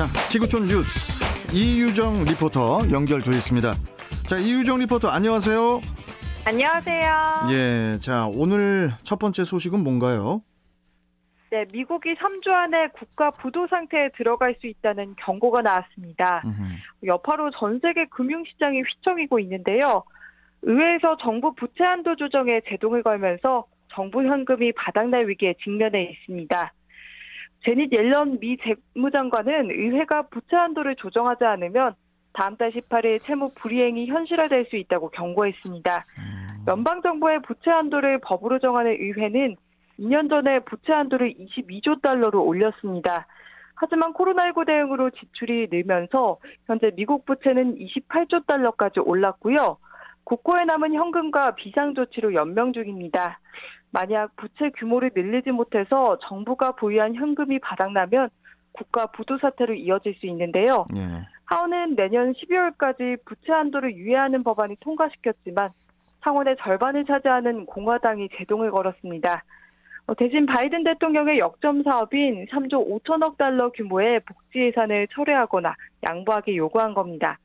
자, 지구촌 뉴스 이유정 리포터 연결돼 있습니다. 자, 이유정 리포터 안녕하세요. 안녕하세요. 예, 자 오늘 첫 번째 소식은 뭔가요? 네, 미국이 3주 안에 국가 부도 상태에 들어갈 수 있다는 경고가 나왔습니다. 음흠. 여파로 전 세계 금융시장이 휘청이고 있는데요. 의회에서 정부 부채 한도 조정에 제동을 걸면서 정부 현금이 바닥날 위기에 직면해 있습니다. 제닛 옐런 미 재무장관은 의회가 부채 한도를 조정하지 않으면 다음 달 18일 채무 불이행이 현실화될 수 있다고 경고했습니다. 연방정부의 부채 한도를 법으로 정하는 의회는 2년 전에 부채 한도를 22조 달러로 올렸습니다. 하지만 코로나19 대응으로 지출이 늘면서 현재 미국 부채는 28조 달러까지 올랐고요. 국고에 남은 현금과 비상조치로 연명 중입니다. 만약 부채 규모를 늘리지 못해서 정부가 보유한 현금이 바닥나면 국가 부도 사태로 이어질 수 있는데요. 예. 하원은 내년 12월까지 부채 한도를 유예하는 법안이 통과시켰지만 상원의 절반을 차지하는 공화당이 제동을 걸었습니다. 어, 대신 바이든 대통령의 역점 사업인 3조 5천억 달러 규모의 복지 예산을 철회하거나 양보하게 요구한 겁니다.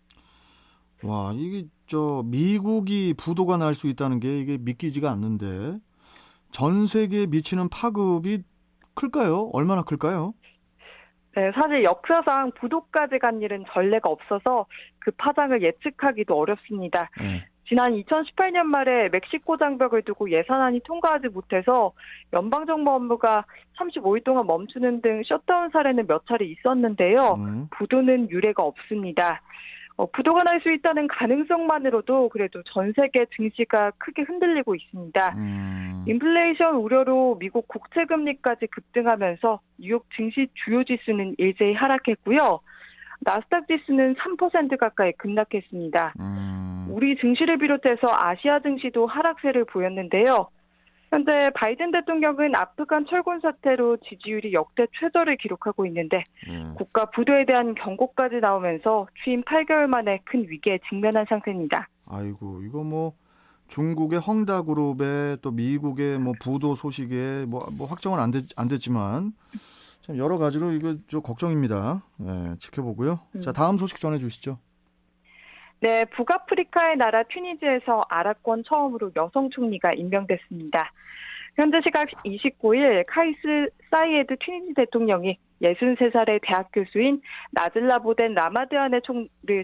와 이게 저 미국이 부도가 날 수 있다는 게 이게 믿기지가 않는데 전 세계에 미치는 파급이 클까요? 얼마나 클까요? 네, 사실 역사상 부도까지 간 일은 전례가 없어서 그 파장을 예측하기도 어렵습니다. 예. 지난 2018년 말에 멕시코 장벽을 두고 예산안이 통과하지 못해서 연방정부 업무가 35일 동안 멈추는 등 셧다운 사례는 몇 차례 있었는데요. 음. 부도는 유례가 없습니다. 어, 부도가 날 수 있다는 가능성만으로도 그래도 전 세계 증시가 크게 흔들리고 있습니다. 음. 인플레이션 우려로 미국 국채 금리까지 급등하면서 뉴욕 증시 주요 지수는 일제히 하락했고요. 나스닥 지수는 3% 가까이 급락했습니다. 음. 우리 증시를 비롯해서 아시아 증시도 하락세를 보였는데요. 현재 바이든 대통령은 아프간 철군 사태로 지지율이 역대 최저를 기록하고 있는데 예. 국가 부도에 대한 경고까지 나오면서 취임 8개월 만에 큰 위기에 직면한 상태입니다. 아이고 이거 뭐 중국의 헝다 그룹에 또 미국의 뭐 부도 소식에 뭐, 뭐 확정은 안, 됐, 안 됐지만 참 여러 가지로 이거 좀 걱정입니다. 예, 지켜보고요. 음. 자 다음 소식 전해 주시죠. 네, 북아프리카의 나라 튀니지에서 아랍권 처음으로 여성 총리가 임명됐습니다. 현재 시각 29일 카이스 사이에드 튀니지 대통령이 63살의 대학 교수인 나즐라 보덴 라마드안의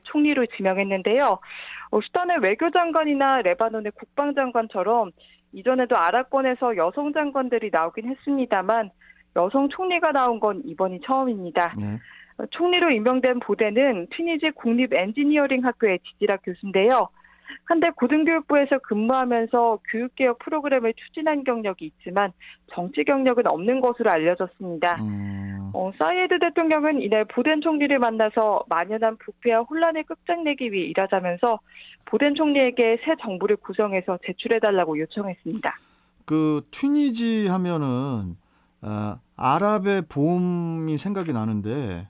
총리로 지명했는데요. 어, 수단의 외교장관이나 레바논의 국방장관처럼 이전에도 아랍권에서 여성 장관들이 나오긴 했습니다만 여성 총리가 나온 건 이번이 처음입니다. 예. 총리로 임명된 보덴은 튀니지 국립 엔지니어링 학교의 지질학 교수인데요. 한때 고등교육부에서 근무하면서 교육개혁 프로그램을 추진한 경력이 있지만 정치 경력은 없는 것으로 알려졌습니다. 음, 어, 사이에드 대통령은 이날 보덴 총리를 만나서 만연한 부패와 혼란을 끝장내기 위해 일하자면서 보덴 총리에게 새 정부를 구성해서 제출해달라고 요청했습니다. 그 튀니지 하면은 아, 아랍의 봄이 생각이 나는데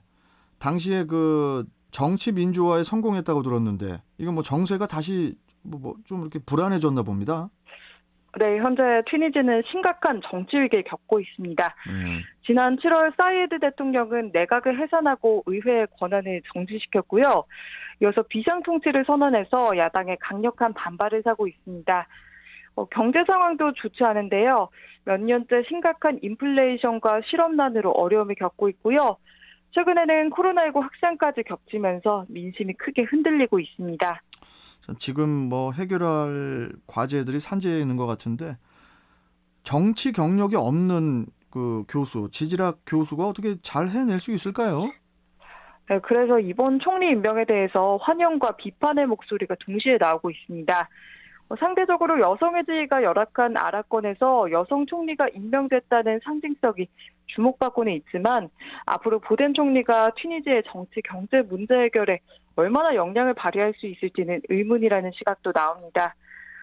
당시에 그 정치 민주화에 성공했다고 들었는데 이거 뭐 정세가 다시 뭐 좀 이렇게 불안해졌나 봅니다. 네, 현재 튀니지는 심각한 정치 위기를 겪고 있습니다. 예. 지난 7월 사이에드 대통령은 내각을 해산하고 의회의 권한을 정지시켰고요. 이어서 비상통치를 선언해서 야당의 강력한 반발을 사고 있습니다. 어, 경제 상황도 좋지 않은데요. 몇 년째 심각한 인플레이션과 실업난으로 어려움을 겪고 있고요. 최근에는 코로나19 확산까지 겹치면서 민심이 크게 흔들리고 있습니다. 참 지금 뭐 해결할 과제들이 산재해 있는 것 같은데 정치 경력이 없는 그 교수 지질학 교수가 어떻게 잘 해낼 수 있을까요? 네, 그래서 이번 총리 임명에 대해서 환영과 비판의 목소리가 동시에 나오고 있습니다. 어, 상대적으로 여성의 지위가 열악한 아랍권에서 여성 총리가 임명됐다는 상징성이 주목받고는 있지만 앞으로 보덴 총리가 튀니지의 정치 경제 문제 해결에 얼마나 역량을 발휘할 수 있을지는 의문이라는 시각도 나옵니다.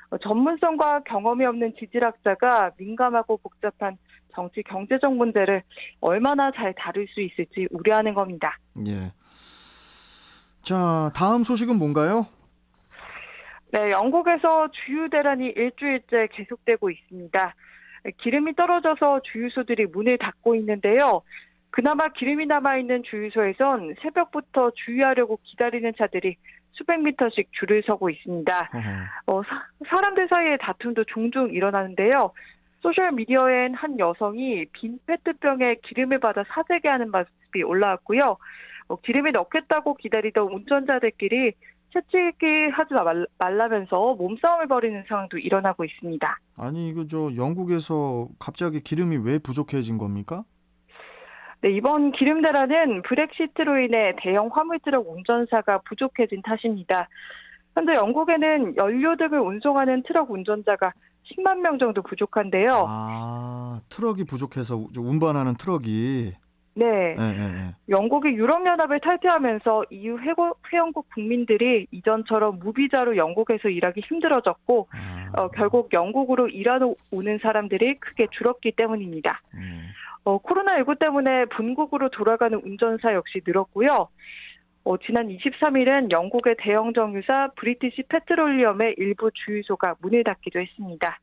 어, 전문성과 경험이 없는 지질학자가 민감하고 복잡한 정치 경제적 문제를 얼마나 잘 다룰 수 있을지 우려하는 겁니다. 예. 자 다음 소식은 뭔가요? 네, 영국에서 주유 대란이 일주일째 계속되고 있습니다. 기름이 떨어져서 주유소들이 문을 닫고 있는데요. 그나마 기름이 남아있는 주유소에선 새벽부터 주유하려고 기다리는 차들이 수백 미터씩 줄을 서고 있습니다. 어허. 어, 사, 사람들 사이의 다툼도 종종 일어나는데요. 소셜미디어엔 한 여성이 빈 페트병에 기름을 받아 사재게 하는 모습이 올라왔고요. 어, 기름을 넣겠다고 기다리던 운전자들끼리 채찍기 하지 말- 말라면서 몸싸움을 벌이는 상황도 일어나고 있습니다. 아니 이거 저 영국에서 갑자기 기름이 왜 부족해진 겁니까? 네, 이번 기름 대란은 브렉시트로 인해 대형 화물트럭 운전사가 부족해진 탓입니다. 현재 영국에는 연료 등을 운송하는 트럭 운전자가 10만 명 정도 부족한데요. 아 트럭이 부족해서 저 운반하는 트럭이 네. 예, 예, 예. 영국이 유럽연합을 탈퇴하면서 EU 회원국 국민들이 이전처럼 무비자로 영국에서 일하기 힘들어졌고 아, 어, 결국 영국으로 일하러 오는 사람들이 크게 줄었기 때문입니다. 예. 어, 코로나19 때문에 본국으로 돌아가는 운전사 역시 늘었고요. 어, 지난 23일은 영국의 대형 정유사 브리티시 페트롤리엄의 일부 주유소가 문을 닫기도 했습니다.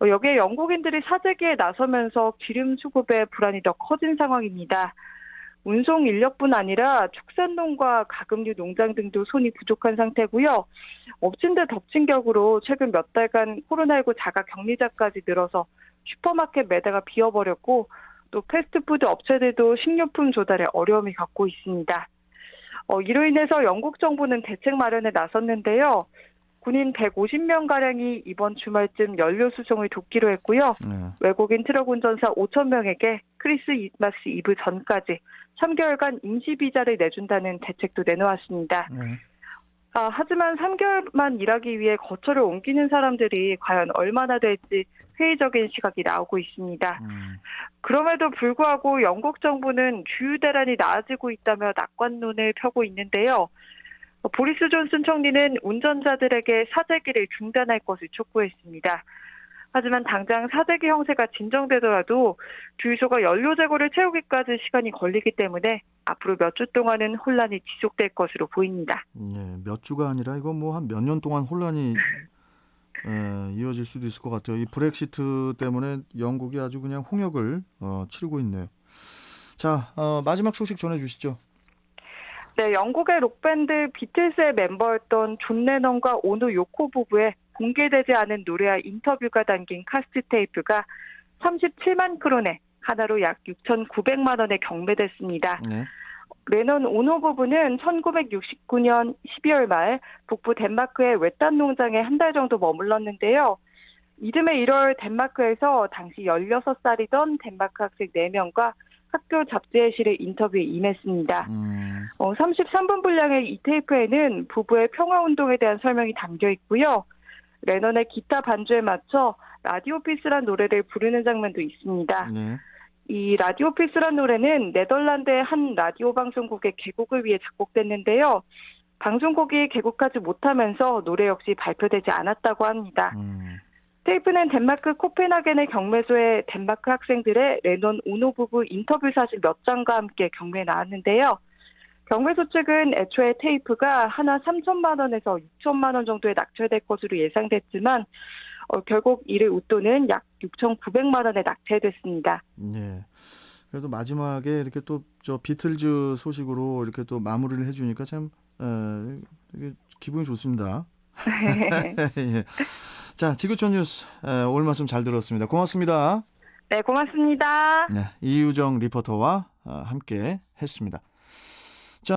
어, 여기에 영국인들이 사재기에 나서면서 기름 수급의 불안이 더 커진 상황입니다. 운송 인력뿐 아니라 축산농과 가금류 농장 등도 손이 부족한 상태고요. 엎친 데 덮친 격으로 최근 몇 달간 코로나19 자가 격리자까지 늘어서 슈퍼마켓 매대가 비어버렸고 또 패스트푸드 업체들도 식료품 조달에 어려움이 갖고 있습니다. 어, 이로 인해서 영국 정부는 대책 마련에 나섰는데요. 군인 150명 가량이 이번 주말쯤 연료 수송을 돕기로 했고요. 예. 외국인 트럭 운전사 5천 명에게 크리스마스 이브 전까지 3개월간 임시 비자를 내준다는 대책도 내놓았습니다. 예. 아, 하지만 3개월만 일하기 위해 거처를 옮기는 사람들이 과연 얼마나 될지 회의적인 시각이 나오고 있습니다. 음. 그럼에도 불구하고 영국 정부는 주유 대란이 나아지고 있다며 낙관론을 펴고 있는데요. 어, 보리스 존슨 총리는 운전자들에게 사재기를 중단할 것을 촉구했습니다. 하지만 당장 사재기 형세가 진정되더라도 주유소가 연료 재고를 채우기까지 시간이 걸리기 때문에 앞으로 몇 주 동안은 혼란이 지속될 것으로 보입니다. 예, 몇 주가 아니라 이거 뭐 한 몇 년 동안 혼란이 예, 이어질 수도 있을 것 같아요. 이 브렉시트 때문에 영국이 아주 그냥 홍역을 어, 치르고 있네요. 자, 어, 마지막 소식 전해주시죠. 네, 영국의 록밴드 비틀스의 멤버였던 존 레넌과 오노 요코 부부의 공개되지 않은 노래와 인터뷰가 담긴 카스트 테이프가 37만 크론에 하나로 약 6,900만 원에 경매됐습니다. 네. 레넌 오노 부부는 1969년 12월 말 북부 덴마크의 외딴 농장에 한 달 정도 머물렀는데요. 이듬해 1월 덴마크에서 당시 16살이던 덴마크 학생 4명과 학교 잡지회실의 인터뷰에 임했습니다. 음, 어, 33분 분량의 이 테이프에는 부부의 평화운동에 대한 설명이 담겨 있고요. 레넌의 기타 반주에 맞춰 라디오 피스란 노래를 부르는 장면도 있습니다. 네. 이 라디오 피스란 노래는 네덜란드의 한 라디오 방송국의 개국을 위해 작곡됐는데요. 방송국이 개국하지 못하면서 노래 역시 발표되지 않았다고 합니다. 음, 테이프는 덴마크 코펜하겐의 경매소에 덴마크 학생들의 레논 오노 부부 인터뷰 사진 몇 장과 함께 경매에 나왔는데요. 경매소 측은 애초에 테이프가 하나 3천만 원에서 6천만 원 정도에 낙찰될 것으로 예상됐지만 어, 결국 이를 웃도는 약 6,900만 원에 낙찰됐습니다. 예. 그래도 마지막에 이렇게 또 저 비틀즈 소식으로 이렇게 또 마무리를 해주니까 참 에, 되게 기분이 좋습니다. 예. 자, 지구촌 뉴스 에, 오늘 말씀 잘 들었습니다. 고맙습니다. 네, 고맙습니다. 네, 이유정 리포터와 어, 함께 했습니다.